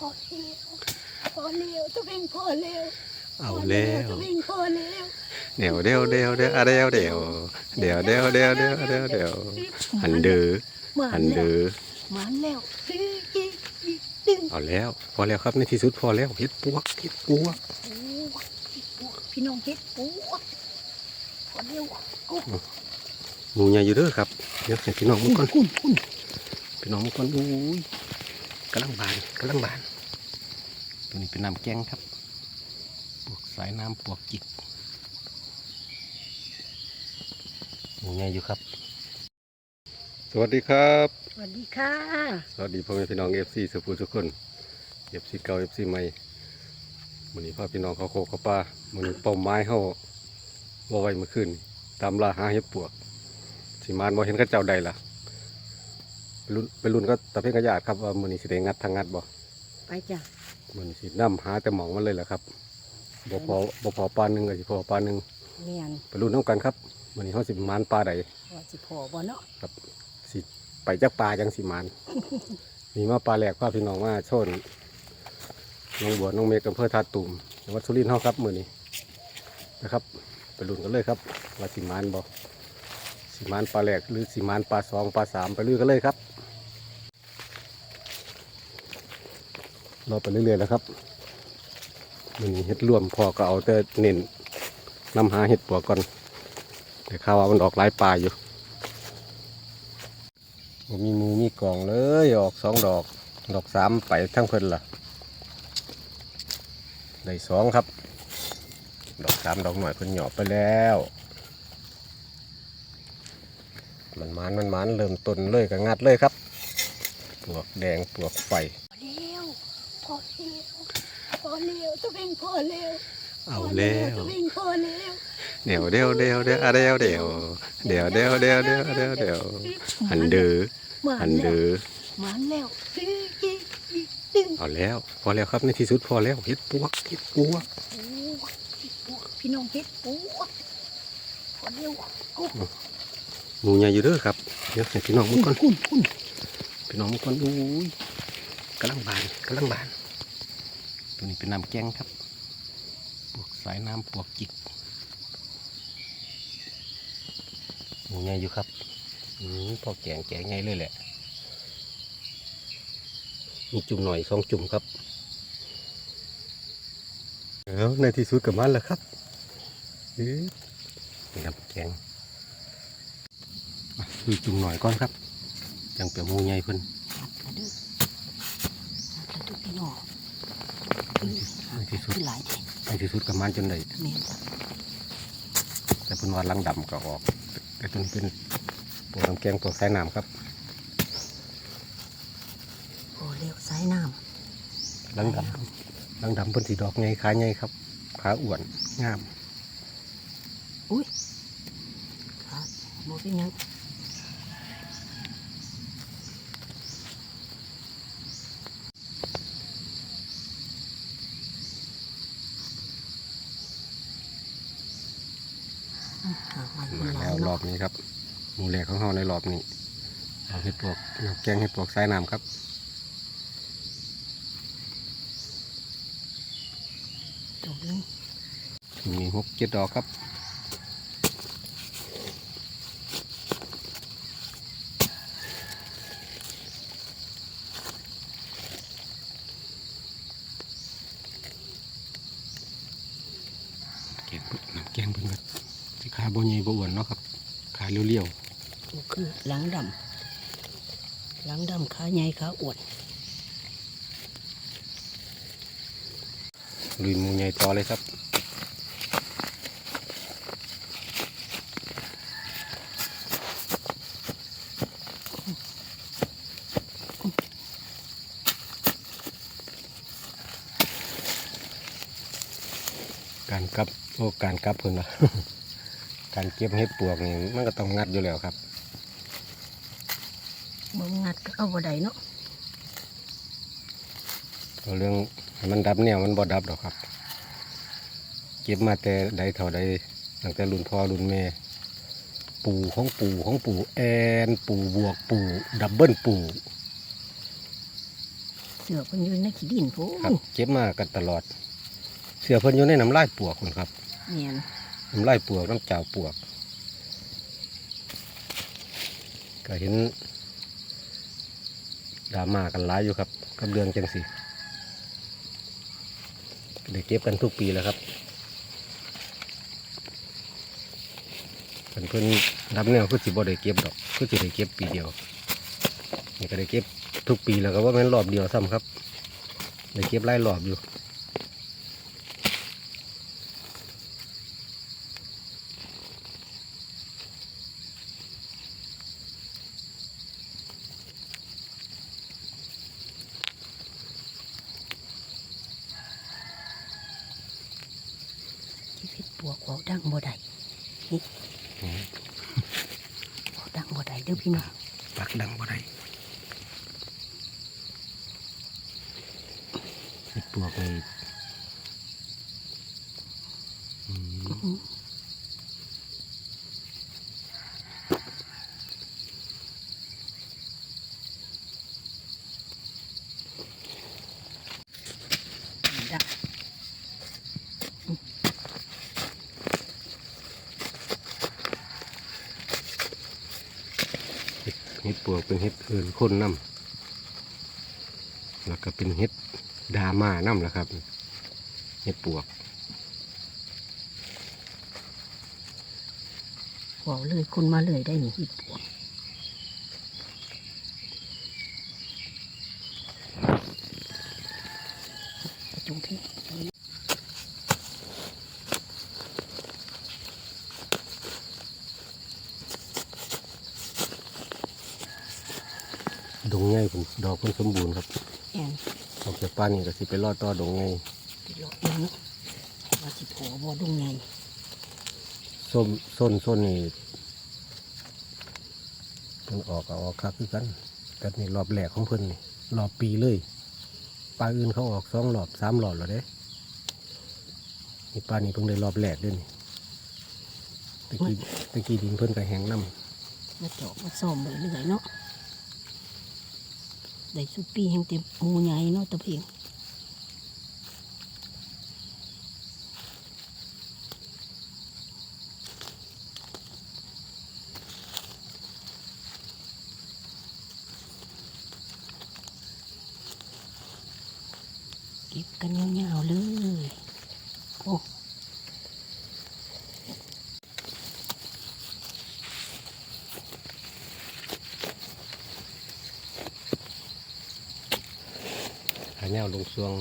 พอแล้วพอแล้วตัวเองพอแล้วเอาแล้วตัวเองพอแล้วเดี๋ยวเดี๋ยวเดี๋ยวเดี๋ยวอะเดี๋ยวเดี๋ยวเดี๋ยวเดี๋ยวเดี๋ยวเดี๋ยวเดี๋ยวเดี๋ยวหันเดือมาหันแล้วเดือมาแล้วดึงดึงดึงเอาแล้ว พอแล้วครับในที่สุดพอแล้วเฮ็ดปวกเฮ็ดปวกโอ้พี่น้องเฮ็ดปูพอแล้วกูหมูใหญ่อยู่เด้อครับเดี๋ยวให้พี่น้องมึงก่อนคุณคุณพี่น้องมึงก่อนอุ้ย กำลังบานกำลังบาน ตัวนี้เป็นน้ำแกงครับปวกสายน้ำปวกจิกหมูใหญ่อยู่ครับ สวัสดีครับ สวัสดีค่ะ สวัสดีพ่อแม่พี่น้องเอฟซีสุภูทุกคนเอฟซีเก่าเอฟซีใหม่มื้อนี้พ่อพี่น้องเขาโคกเขาปลามื้อนี้เป้าไม้เขาว่าไว้เมื่อคืนตามล่าหาเห็ดปวก สิมานบ่เห็นเขาเจ้าใดล่ะไป รุ่นไปรุ่นก็ตะเพ่งกระยาดครับว่ามื้อนี้สิได้งัดทางงัดบ่ไปจ้ะมื้อนี้สินํหาแต่หมองมันเลยล่ะครับบ่พอบ่พอปลาหนึงก็สิพอปลาหนึงเมียนไปรุ่นน้ำกันครับมื้อนี้เฮาสิมานปลาใดว่าสิพอบ่เนาะครับสิไปจักปลาจังสิมาน มีมาปลาแหลกพาพี่น้องมาชนน้องบัวน้องเมฆอำเภอท่าตุ่มจังหวัดสุรินทร์เฮาครับมื้อนี้นะครับไปลุ้นกันเลยครับว่าสิมานบ่สิมานปลาแหลกหรือสิมานปลาสองปลาสามไปลุยกันเลยครับ รอไปเรื่อยๆแล้วครับมื้อนี้เฮ็ดร่วมพอก็เอาแต่เน้นนำหาเห็ดปัวก่อนแต่ข่าวว่ามันออกหลายปลายอยู่มีมูมีกล่องเลยออกสองดอก ดอกสามไปทั้งเพิ่นล่ะได้สองครับ ดอกสามดอกหน่อยเพิ่นหยอบไปแล้ว มันมันมันมันเริ่มต้นเลยก็งัดเลยครับปลวกแดงปลวกไฟ พอแล้วพอแล้ว พอแล้วตัวเองพอแล้วเอาแล้วตัวเองพอแล้วเดี๋ยวเดี๋ยวเดี๋ยวเดี๋ยวอะเดี๋ยวเดี๋ยวเดี๋ยวเดี๋ยวเดี๋ยวเดี๋ยวเดี๋ยวเดี๋ยวหันเดือมาหันแล้วเดือมาแล้วดึงดึงดึงเอาแล้ว พอแล้วครับในที่สุดพอแล้วเฮ็ดปวกเฮ็ดปวกโอ้พี่น้องเฮ็ดปูพอแล้วกูหมูใหญ่อยู่เด้อครับเดี๋ยวให้พี่น้องมึคุงณก่อนคุณคุณพี่น้องมันก่อนอุ้ยกำลังบานกำลังบาน ตัวนี้เป็นน้ำแกงครับปวกสายน้ำปวกจิกหมูใหญ่อยู่ครับอืมพอแกงแกงใหญ่เลยแหละ มีจุ่มหน่อยสองจุ่มครับแล้วในที่สุดกับมันแล้วครับเอ๊ะนี่น้ำแกงอะคือจุ่มหน่อยก่อนครับ จังเปียวหมูใหญ่เพิ่น มาดูมาดูพี่น้อง ใน ที่สุดคือหลายเด็กในที่สุดกับมันจนได้เมียนจ้ะแต่เพิ่นว่าลังดำก็ออก แต่ตัวนี้เป็นปวกน้ำแกงปวกสายน้ำครับโอ้เร็วสายน้ลังดำลังดำเพิ่นสีดอกไงขาไงครับ ขาอ้วนงามำอุ้ยครับโมเป็นหยัง หา มันมาหลาแล้ยวรอเนาะบนี้ครับหมูแหลกของเฮาในรอบนี้เอาเห็ดปวกน้ำแกงเห็ดปวกสายน้ำครับตรงนี้มีหกเจ็ดดอกครับเก็บน้ำแกงเพิ่นก็สิขา บ่ใหญ่บ่อ้วนเนาะครับ ขาเรียวก็คือหลังดำหลังดำขาใหญ่ขาอ้วนๆลุยหมูใหญ่ต่อเลยครับการกลับโอ้การกลับเพิ่นว่า การเก็บเห็ดปวกนี่มันก็ต้องงัดอยู่แล้วครับบ่งัดก็เอาบ่ได้เนาะเอาเรื่องให้มันดับเนี่ยมันบ่ดับดอกครับ เก็บมาแต่ใดเท่าใดตั้งแต่รุ่นพ่อรุ่นแม่ ปู่ของปู่ของปู่แอนปู่บวกปู่ดับเบิลปู่แสสือเพิ่นอยู่ในขี้ดินพูครับเก็บมากันตลอด เสือเพิ่นอยู่ในน้ำลายปวกคุณครับเนีย นน้ำลายปวกน้ำจ่าวปวก ก็เห็นดราม่ากันหลายอยู่ครับกับเรื่องจังสิก็ได้เก็บกันทุกปีแล้วครับเพิ่นเพิ่นรับแนวคือสิบ่ได้เก็บดอกคือสิได้เก็บปีเดียวนี่ก็ได้เก็บทุกปีแล้วก็ว่าแม่นรอบเดียวซ้ำครับได้เก็บหลายรอบอยู่ ชีวิตปวกบอกดังบ่ได้นี่บอกดังบ่ได้เด้อพี่น้อง ปักดังบ่ได้เห็ดปวกนี่อืม เป็นเห็ดเอื่นคนน้ำแล้วก็เป็นเห็ดดามาน้ำแหละครับเห็ดปวกบอกเลยคนมาเลยได้นี่อีกปวกจุงที่ ดงไงผ มดอกเพิ่นสมบูรณ์ครับแอนออกจากป้านนี่ก็สิไปรอดต่อดงไงติดหลอกเองเนาะว่าสิโผล่บ่ดงไงส้มส้นส้นนี่มันออกก็ออกคักคือกันแต่นี่รอบแรกของเพิ่นนี่รอบปีเลยปลาอื่นเขาออกสองรอบสามรอบแล้วเด้นี่ปลานี่เพิ่งได้รอบแรกเด้วยนี่ตะกี้ตะกี้ดินเพิ่นก็แห้งน้มาเจาะมาซ่อมไปเรื่อยเนาะ ได้สุปีแห่งเต็มหมูใหญ่เนาะตะเพียงเก็บกันยาวๆเลย โอ้ำหาแน วลงซวง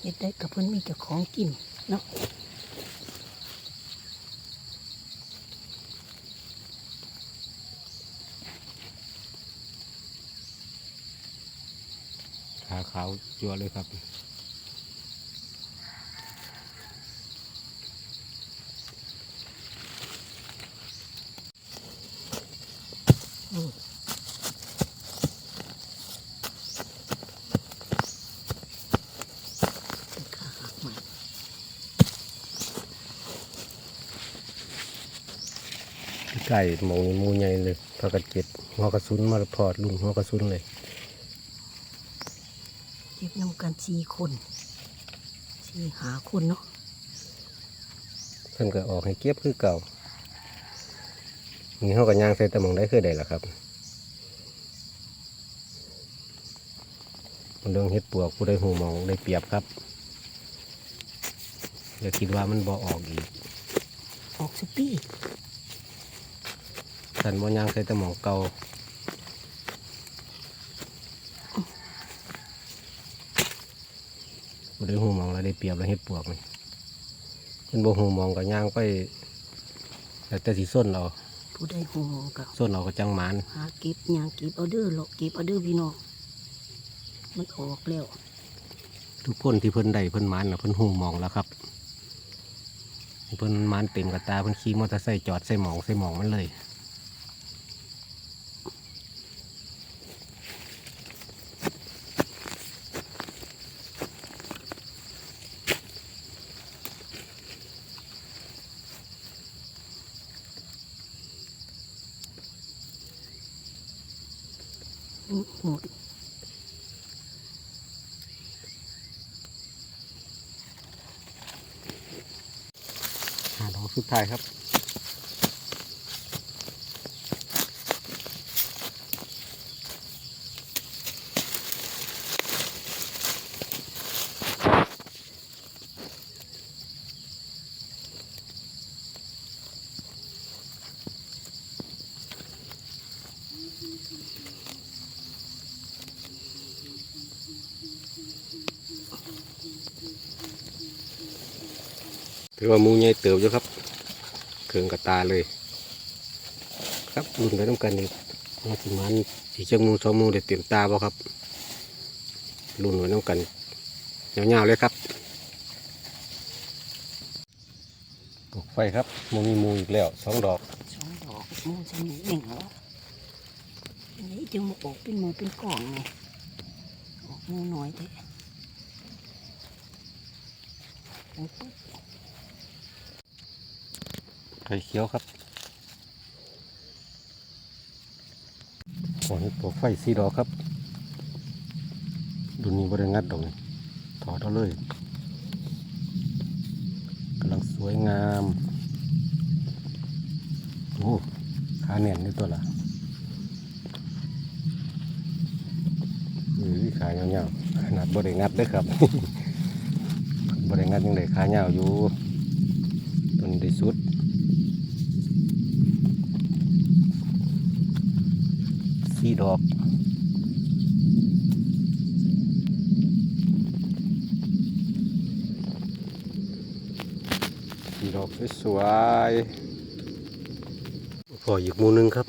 เฮ็ดได้กับเพิ่นมีเจ้าของกินเนาะขาขาวจัวเลยครับ อืมขาหักใหม่ใกล้หมองนี่หมูใหญ่เลยพากระเจ็ดหัวกระสุนมาพอดลุงหัวกระสุนเลยเก็บนำกันสี่คนสี่หาคนเนาะเพิ่นก็ออกให้เก็บคือเก่า นี่เขาก็ย่างใส่แตะมองได้คือใดล่ะครับเรื่องเฮ็ดปวกผู้ใดหูมองได้เปรียบครับอย่าคิดว่ามันบ่ออกอีก ออกสุปีสันบ่ย่างใส่แตะมองเก่าผู้ใดหูมองแล้วได้เปรียบแล้วเฮ็ดปวกนี่เพิ่นบ่หูมองก็ย่างไปแล้วแต่สิส้นเรา ผู้ใดหูมองกับส้นเราก็จังหมานหาเก็บหยางเก็บเอาเด้อหรอกเก็บเอาเด้อพี่น้องมันออกแล้ว ทุกคนที่เพิ่นได้เพิ่นหมันนะเพิ่นหูมองแล้วครับเพิ่นหมันเต็มกระตาเพิ่นขี่มอเตอร์ไซค์จอดใส่หมองใส่หมองมันเลย หมด หาดอก สุดท้ายครับ ถือว่ามูใหญ่เติบอยู่ครับเคืองกับตาเลย ครับรุ่นไปน้ำกันนี่มาสิมันอีกจังมูสองมูได้เต็มตาบ่ครับรุ่นไว้น้ำกันยาวๆเลยครับปลูกไฟครับมันมีมูอีกแล้วสองดอกสองดอกมูสนิทหนึ่งเหรออันนี้จึงมาออกเป็นมูเป็นกล่องไงออกมูน้อยแท้โอ้ปุ๊บ ไข่เขียวครับก่อนนี้ปลูกไฟสีดอกครับรุ่นนี้บริงัดดอกนี่ถอดเอาเลยกำลังสวยงามโอ้ขาแน่นนี่ตัวละอือขายาวๆขนาดบริงัดเด้วยครับบริงัดยังไงขายาวอยู่ตัวนี้ได้สุด สีดอกสีดอกสวยพออีกมูนึงครับ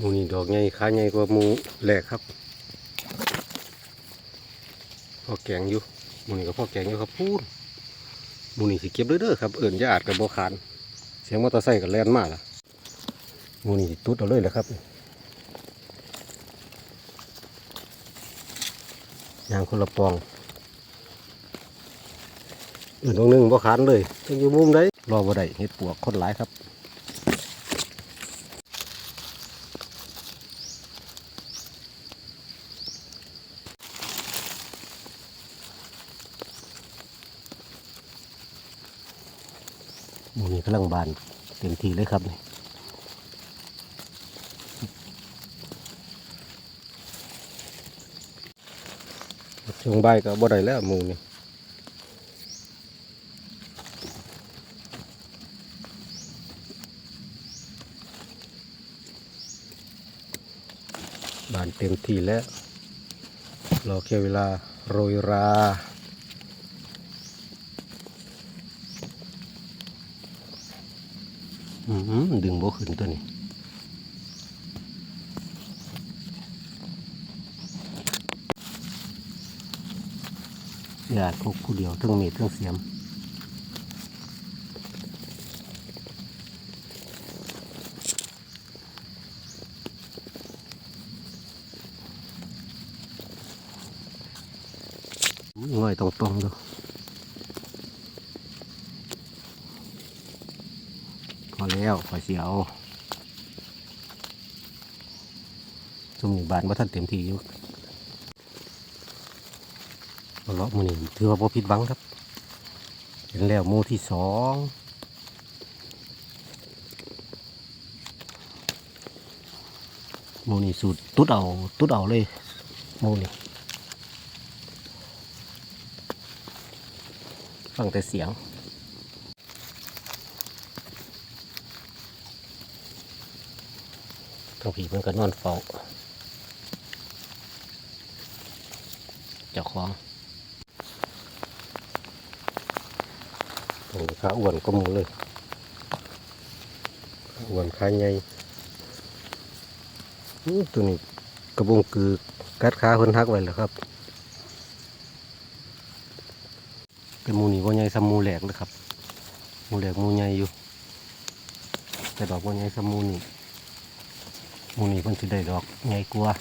มูนี่ดอกใหญ่ขาใหญ่กว่ามูแหลกครับพอแกงอยู่มูนี่ก็พอแกงอยู่ครับพูนหมูนี่สิเก็บเด้อๆครับเอิ่นจะอาดกับบ่ขานเสียงมอเตอร์ไซค์กับแลนมากล่ะมูนี่ตุดเอาเลยแหละครับ ยางคนละปองอื่นตรงนึงบ่ขานเลยต้องอยู่มุมได้รอบ่ได้เห็ดปวกคนหลายครับมูนี้กำลังบานเต็มทีเลยครับนี่ ช่วงบ่ายก็บ่ได้แล้วหมูนี่บานเต็มที่แล้วรอแค่เวลาโรยราอืมดึงโบขึ้นตัวนี้ อย่าพกผู้เดียวทั้งเมีดทั้งเสียมง่อยตรงๆดูพอแล้วขอเสียวจุ่มหนึ่งบานว่าท่านเต็มที่อยู่ เอาเลาะหมูนี่ถือว่าพอผิดหวังครับเห็นแล้วหมูที่สองหมูนี่สูตรตุ๊ดเอาตุ๊ดเอาเลยหมูนี่ฟังแต่เสียงทางผีมันก็นอนเฝ้าเจ้าของตรง นี้ขาอ้วนก็มูเลยขาอ้วนขาใหญ่ตัวนี้กระบงคือกัดขาคนทักไว้แล้วครับเป็นมูนี่ว่าใหญ่ซ้ำหมูแหลกเลยครับมูแหลกมูใหญ่อยู่ แต่ดอกว่าใหญ่ซ้ำหมูนี่มูนี่เพิ่นสิได้ดอกใหญ่กว่า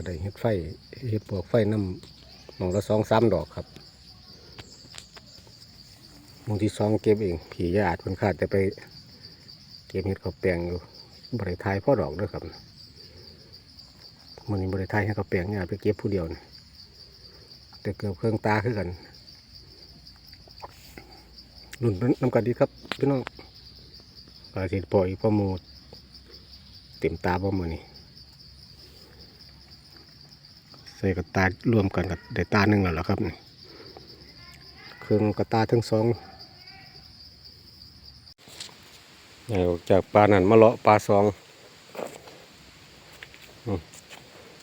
ก็ได้เฮ็ดไฟเฮ็ดปวกไฟน้ำหมองละสองสามดอกครับมงที่สองเก็บเอง ผีญาติเพิ่นขาดแต่ไปเก็บเห็ดข้าวแปลงอยู่บริทายพ่อดอกด้วยครับมันนี้บริทายให้ข้าวแปลงเนี่ยไปเก็บผู้เดียวนี่แต่เกือบเครื่องตาขึ้นกันรุ่นน้ำกันดีครับพี่น้องปลาสิปล่อยพ่อมูเต็มตาพ่อมือนี่ ใส่กับตารวมกันกับได้ตาหนึ่งแล้วล่ะครับนี่เครื่องกับตาทั้งสองออกจากปลานั่นมาเลาะปลาสอง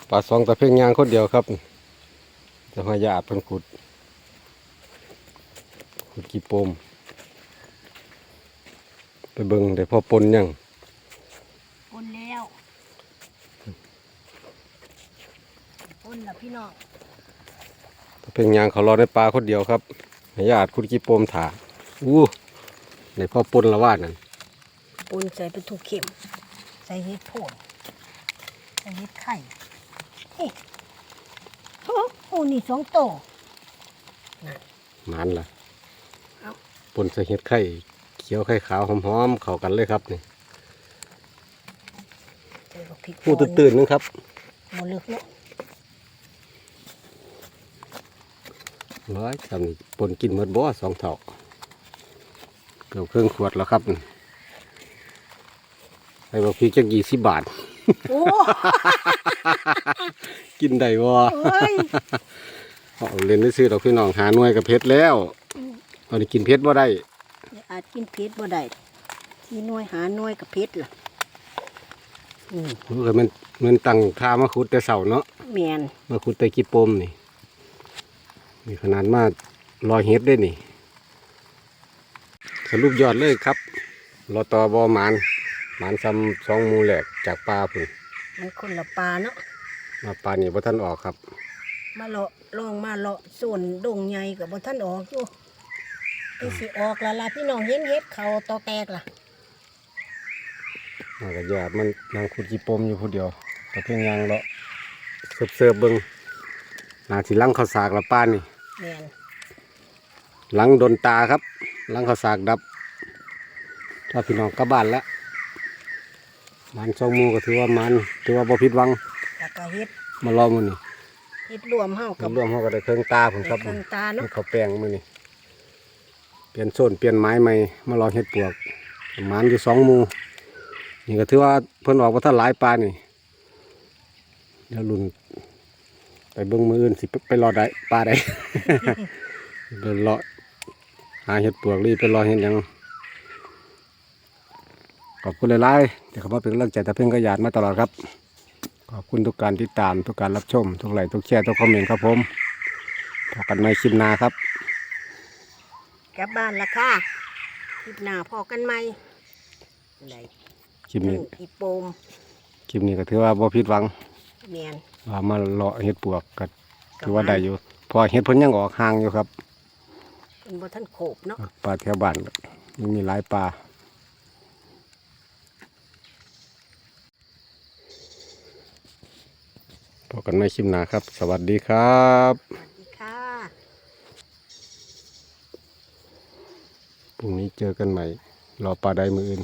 ปลาสองแต่เพียงยางคนเดียวครับจะหายาเป็นขุดขุดกี่ปมไปเบิ่งได้พอปนยัง ปนแล้วป นละพี่น้องแต่เพียงยางเขารอในปลาคนเดียวครับหายาขุดกี่ปมถาอู้ในพอปนละวาดนั่นปนใส่เป็นถูกเข็ม ใส่เห็ดโผล่ใส่เห็ดไข่เฮ้ยโอ้โหนี่สองโตวมันล่ะเอ้าปนใส่เห็ดไข่เขียวไข่ขาวหอมๆเข้ากันเลยครับนี่ใส่บักพริกหูตื่นๆนึงครับหมดลึกเนาะ ร้อยจำนี่ปนกินหมดบ่สองเท่าเกือบครึ่งขวดแล้วครับไอ้บอกพี่จักยี่สิบบาท โอ้กินได้บ่เอ้ยเอาเล่นได้ซื้อดอกพี่น้องหาหน่วยกับเพชรแล้วตอนนี้กินเพชรบ่ได้ อาจกินเพชรบ่ได้ที่หน่วยหาหน่วยกับเพชรล่ะอืมรู้เคยมันมันตั้งค่ามาขุดแต่เสาเนาะแมนมาขุดแต่กี่ปมนี่ นี่ขนาดมาลอยเฮ็ดได้นี่สรุปยอดเลยครับรอตอบอหมานหมานซ้ำสองหมูแหลกจากปลาพุ่นมันคนละปลาเนาะมาปลานี่บ่ท่านออกครับ มาเลาะลองมาเลาะส่วนดงใหญ่กับบ่ท่านออกอยู่ที่สิออกและล่ะพี่น้องเห็นเฮ็ดเขาตอแตกล่ะมันก็ญาติมันนางขุดกี่ปมอยู่ผู้เดียวแต่เพียงยางเลาะเสิร์ฟเสิร์ฟๆเบิ่งนาสิลังข้าวสากละป้านนี่ แมนหลังโดนตาครับ หลังข้าวสากดับ ถ้าพี่น้องกลับบ้านแล้วมันสองหมูก็ถือว่ามันถือว่าบ่ผิดหวังแล้วก็เฮ็ดมารอมื้อนี้เฮ็ดรวมเฮากับรวมๆเฮาก็ได้เครื่องตาผมครับเครื่องตานี่เนาะเขาวแป้งมื้อนี้เปลี่ยนโซนเปลี่ยนไม้ใหม่มารอเฮ็ดปวกมันอยู่สองหมูนี่ก็ถือว่าเพิ่นออกว่าถ้าหลายปลานี่เดี๋ยวรุ่น ไปเบิ่งมืออื่นสิไปไปรอได้ปลาได้เดินเลาะหาเห็ดปวกรีบไปรอเห็ดหยังขอบคุณหลายๆที่เข้ามาเป็นกำลังใจแต่เพ่งกระยาดมาตลอดครับ ขอบคุณทุกการติดตามทุกการรับชม ทุกไลค์ทุกแชร์ทุกคอมเมนต์ครับผมพบกันใหม่คลิปหน้าครับ กลับบ้านละค่ะคลิปหน้าพอกันใหม่ได้คลิปหนึ่นี้งอีโปม คลิปนี้ก็ถือว่าบ่ผิดหวัง แมนว่ามาเลาะเห็ดปวกก็ถือว่าได้อยู่เพอเห็ดเพิ่นยังออกห่างอยู่ครับเป็นบ่ท่านโขบเนาะปลาแถวบ้านมันมีหลายปลาพบกันใหม่คลิปหน้าครับ สวัสดีครับสวัสดีค่ะพรุ่งนี้เจอกันใหม่ รอปลาได้มืออื่น